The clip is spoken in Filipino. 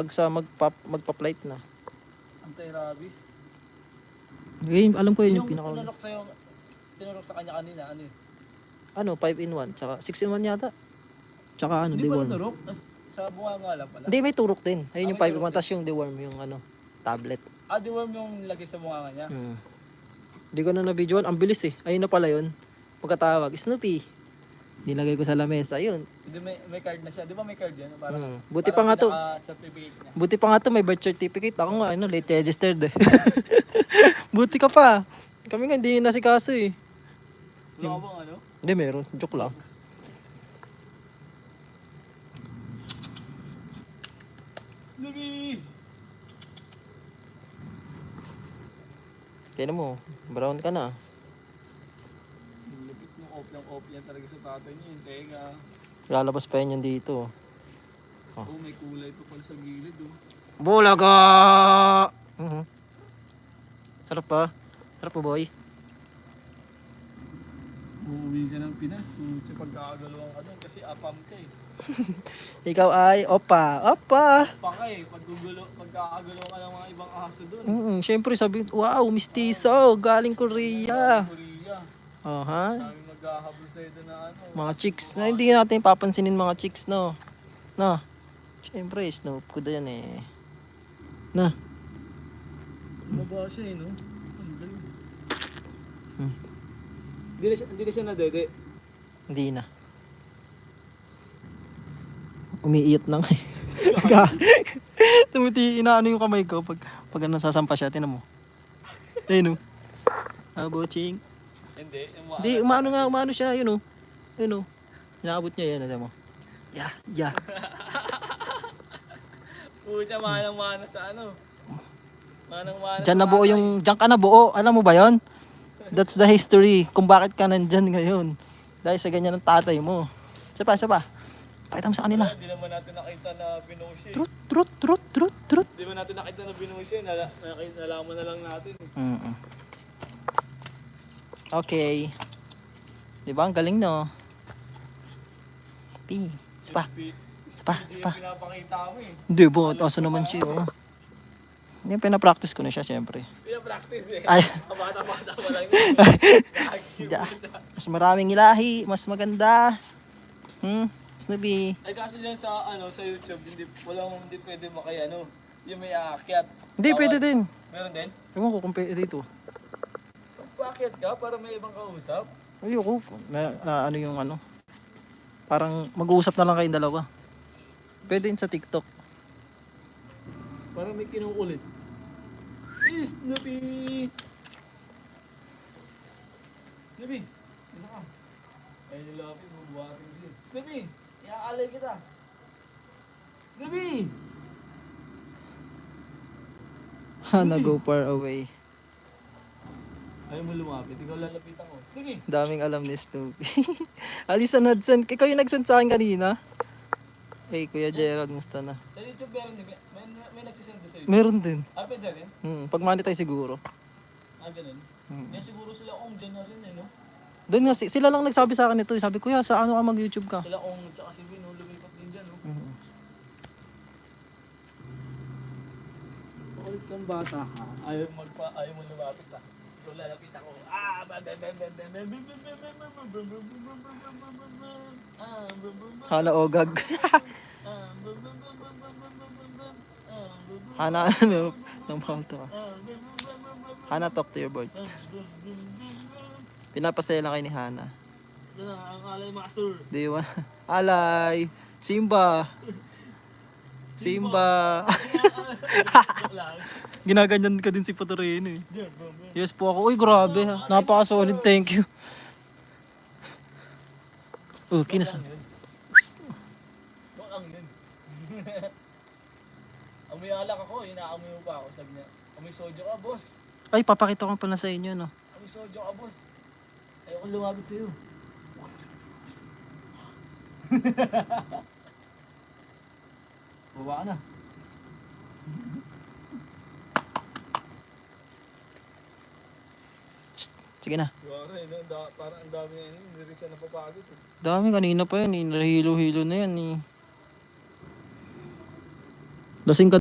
Pag sa magpa, magpa-flight na. Anti-rabies. Game, alam ko yun yung, Yung pinaka... tinurok sa'yo, tinurok sa kanya kanina, ano yun? Ano, 5 in 1, tsaka 6 in 1 yata. Tsaka ano, Hindi pa deworm. Sa bunga nga lang pala. Hindi, may turok din. Ayun Ah, yung may 5 in 1, turok tapos yung deworm, yung ano, tablet. Ah, di worm yung lagay sa bunga nga niya? Hmm. Hindi ko na na-videoan. Ang bilis eh. Ayun na pala yun. Pagkatawag, Snoopy. Nilagay ko sa lamesa. Ayun. May, may card na siya. Di ba may card yan? Parang, Hmm. Buti pa nga to. Buti pa nga to, may birth certificate. Ako nga, ano, late registered eh. Buti ka pa. Kami nga, hindi na si kaso eh. Wala ka ano? Hindi, meron. Joke lang. Lagi! Tignan mo, brown ka na. Mo, off yan talaga sa tatay niya. Yung tenga. Lalabas pa yan yan dito. Oh. Oh, may kulay pa pala sa gilid oh. Bulaga! Mhm. Sarap pa. Sarap po, boy. Uuwi ka ng Pinas. Pucha, pagkakagalawan ka doon kasi apam ka eh. Ikaw ay opa. Opa! Pa ka eh. Paggugulo, pagkakagalaw ka ng mga ibang aso doon. Mm, Siyempre sabi, wow, mistiso, galing Korea. Korea. Oh, ha? Dami maghahabol sa'yo doon na ano. Mga chicks na hindi natin papansinin mga chicks, no? No? Siyempre, Snoop ko yan eh. Na. Maba siya eh, no? Ang galing. Hmm. Hindi na siya, hindi na siya nadede. Hindi na. Umiiyot na nga eh. Tumiti, inaano yung kamay ko pag, pag nasasampa siya, tinan mo. Ayun o. Ah, boching. Hindi. Mga Hindi, umano nga, umano siya, yun o. Yun o. Inaabot niya yan, alam mo. Yeah, yeah. Pucha, manang-mana sa ano. Manang-mana Diyan na buo yung, diyan ka na buo. Alam mo ba yon? That's the history. Kung bakit ka nandyan ngayon. Dahil sa ganyan ng tatay mo. Isa pa, isa pa. Pakita mo sa kanila. Hindi naman natin nakita na binushi. Trut, trut, trut, trut, trut. Hindi naman natin nakita na binushi. Nala, nakita, nalaman na lang natin. Mm Okay. Di ba? Ang galing, no? Pi. Isa pa. Speed- Pa, speed pa. yung pinapakita mo eh. Hindi ba? Asa naman siya, oh. Hindi, pinapractice ko na siya, syempre. Pinapractice eh. Ay. Kabata-bata pa lang yun. Mas maraming ilahi, mas maganda. Hmm? Snoopy. Ay kasi dyan sa ano sa YouTube hindi walang hindi pwede makay ano yung may aakyat. Hindi, pwede din. Meron din? Ewan ko kung pwede dito. Bakit ka? Para may ibang kausap? Ayoko. Na, na ano yung ano. Parang mag-uusap na lang kayong dalawa. Pwede din sa TikTok. Para may kinukulit. Eh, Snoopy! Snoopy! Ano ka? Ay, nilapi, mabuhating din. Snoopy! Iaalay kita! Snoopy! Ha, na-go far away. Ayaw mo lumapit, ikaw lalapitan ko. Snoopy! Daming alam ni Snoopy. Alisan Hudson. Ikaw yung nag-send sa akin kanina. Hey, Kuya Gerald, musta na? Sa YouTube meron din, may, may, may nagsisend sa YouTube. Meron din. Ah, pwede rin? Hmm, pag monetize siguro. Ah, ganun. Hmm. Yan siguro sila Ong dyan na rin eh, no? Doon nga, si- sila lang nagsabi sa akin ito. Sabi, Kuya, sa ano ka mag-YouTube ka? Sila Ong tsaka si Win, no? lumipat din dyan, no? Mhm. Kulit kang bata ka. Ayaw magpa, ayaw mo lumapit ah ko, lalapit ako. Ah, Hala ogag. Hana, ano, ng bawal to. Hana, talk to your boy. Pinapasaya lang kayo ni Hana. Ang alay master. Do you want? Alay! Simba! Simba! Simba. Ginaganyan ka din si Patorino eh. Yes po ako. Uy, grabe ha. Napaka-solid. Thank you. Oh, kinas. Joke lang yun. Joke lang yun. Amoy alak ako, inaamoy mo pa ako. Sabi niya, amoy sojo ka, boss. Ay, papakita ko pala sa inyo, no? Amoy sojo ka, boss. Ayoko lumapit sa'yo. Baba ka na. Sige na. Yara, no? da, parang ang dami yun, hindi rin siya napapagod. Eh. Dami kanina pa yan eh. Nahilo-hilo na yan eh. Lasing ka